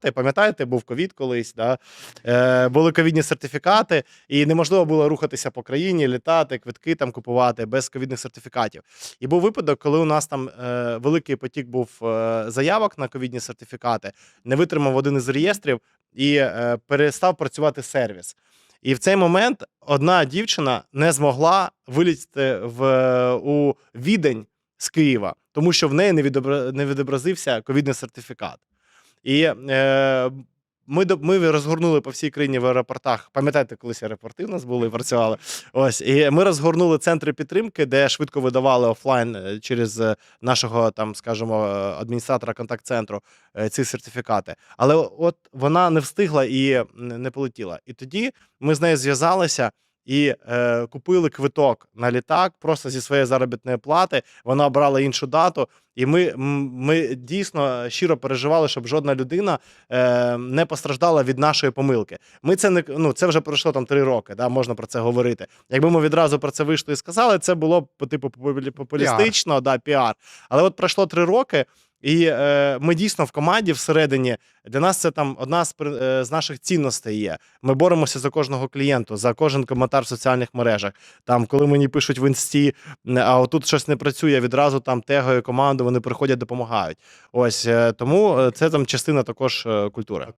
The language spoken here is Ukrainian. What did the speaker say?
Та пам'ятаєте, був ковід колись, да? е, були ковідні сертифікати, і неможливо було рухатися по країні, літати, квитки там купувати без ковідних сертифікатів. І був випадок, коли у нас там е, великий потік був е, заявок на ковідні сертифікати, не витримав один із реєстрів і е, перестав працювати сервіс. І в цей момент одна дівчина не змогла вилізти в, у відень з Києва, тому що в неї не відобразився ковідний сертифікат. І е, ми, до- ми розгорнули по всій країні в аеропортах. Пам'ятаєте, колись аеропорти в нас були і працювали. Ось, і ми розгорнули центри підтримки, де швидко видавали офлайн е, через е, нашого, там, скажімо, адміністратора контакт-центру ці сертифікати. Але от вона не встигла і не полетіла. І тоді ми з нею зв'язалися. І е, купили квиток на літак просто зі своєї заробітної плати. Вона обрала іншу дату, і ми, ми дійсно щиро переживали, щоб жодна людина е, не постраждала від нашої помилки. Ми це не ну це вже пройшло там три роки. Да, можна про це говорити. Якби ми відразу про це вийшли і сказали, це було б типу популі- популістично, да, піар. Але от пройшло три роки. І е, ми дійсно в команді всередині для нас це там одна з, е, з наших цінностей є. Ми боремося за кожного клієнту, за кожен коментар в соціальних мережах. Там, коли мені пишуть в інсті, а отут щось не працює, відразу там тегою команду, вони приходять, допомагають. Ось е, тому е, це там частина також е, культури.